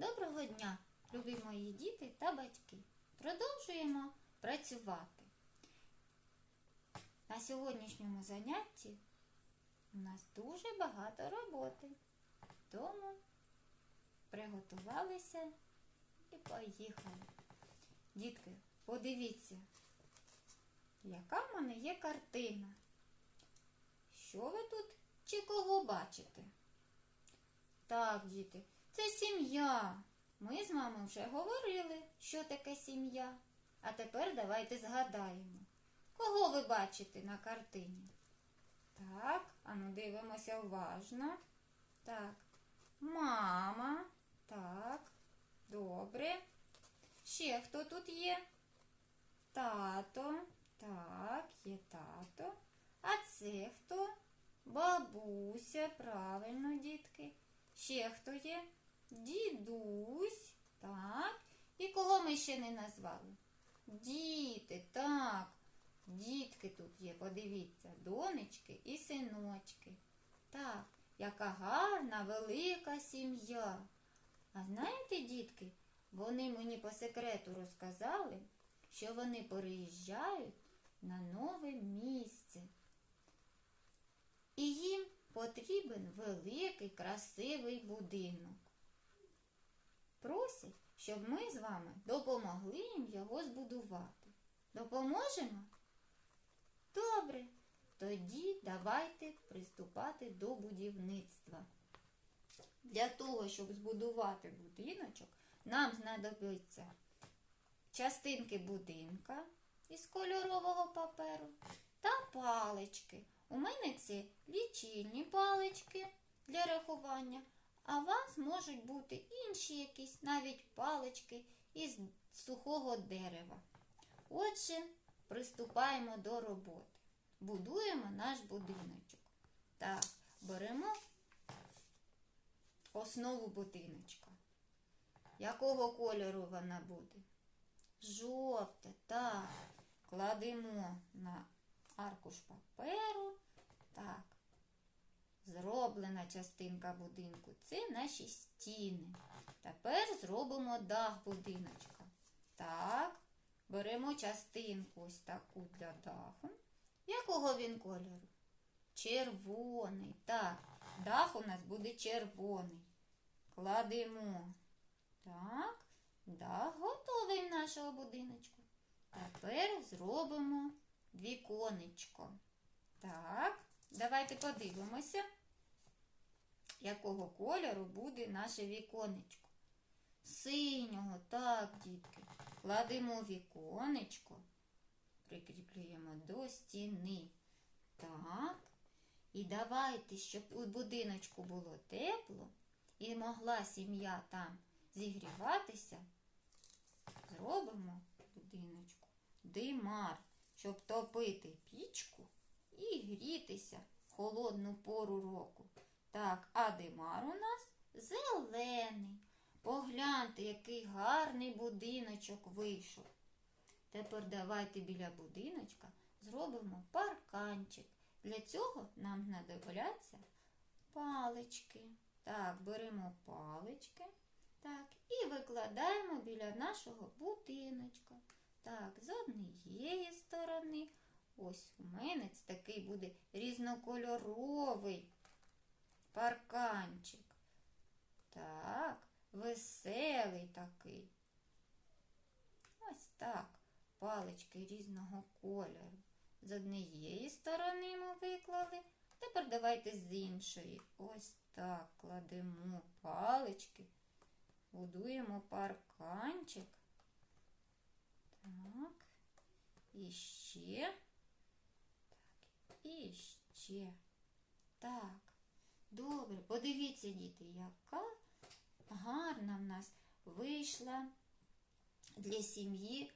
Доброго дня, любі мої діти та батьки. Продовжуємо працювати. На сьогоднішньому занятті у нас дуже багато роботи. Тому приготувалися і поїхали. Дітки, подивіться, яка в мене є картина. Що ви тут чи кого бачите? Так, діти, це сім'я. Ми з вами вже говорили, що таке сім'я. А тепер давайте згадаємо, кого ви бачите на картині. Так, а ну дивимося уважно. Так, мама. Так, добре. Ще хто тут є? Тато. Так, є тато. А це хто? Бабуся, правильно, дітки. Ще хто є? Дідусь. Так. І кого ми ще не назвали? Діти, так. Дітки тут є, подивіться, донечки і синочки. Так, яка гарна, велика сім'я. А знаєте, дітки, вони мені по секрету розказали, що вони переїжджають на нове місце. І їм потрібен великий красивий будинок. Просять, щоб ми з вами допомогли їм його збудувати. Допоможемо? Добре. Тоді давайте приступати до будівництва. Для того, щоб збудувати будиночок, нам знадобиться частинки будинка із кольорового паперу та палички. У мене це лічильні палички для рахування, а у вас можуть бути інші якісь навіть палички із сухого дерева. Отже, приступаємо до роботи. Будуємо наш будиночок. Так, беремо основу будиночка. Якого кольору вона буде? Жовте, так. Кладемо на аркуш паперу. Так. Зроблена частинка будинку. Це наші стіни. Тепер зробимо дах будиночка. Так. Беремо частинку ось таку для даху. Якого він кольору? Червоний. Так, дах у нас буде червоний. Кладемо. Так, дах готовий нашого будиночку. Тепер зробимо віконечко. Так, давайте подивимося, якого кольору буде наше віконечко. Синього, так, дітки. Кладемо віконечко, прикріплюємо до стіни. Так. І давайте, щоб у будиночку було тепло і могла сім'я там зігріватися, зробимо будиночку димар, щоб топити пічку і грітися в холодну пору року. Так, димар у нас зелений. Погляньте, який гарний будиночок вийшов. Тепер давайте біля будиночка зробимо парканчик. Для цього нам знадобляться палички. Так, беремо палички. Так, і викладаємо біля нашого будиночка. Так, з однієї сторони. Ось у мене такий буде різнокольоровий парканчик. Так, веселий такий. Ось так. Палички різного кольору. З однієї сторони ми виклали. Тепер давайте з іншої. Ось так кладемо палички, будуємо парканчик. Так. І ще. Так. І ще. Так. Добре. Подивіться, діти, яка гарна в нас вийшла для сім'ї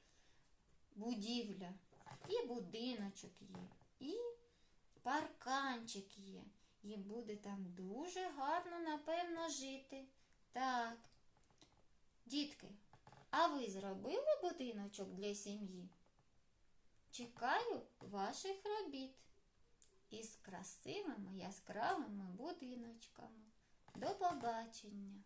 будівля. І будиночок є, і парканчик є. І буде там дуже гарно, напевно, жити. Так. Дітки, а ви зробили будиночок для сім'ї? Чекаю ваших робіт із красивими яскравими будиночками. До побачення!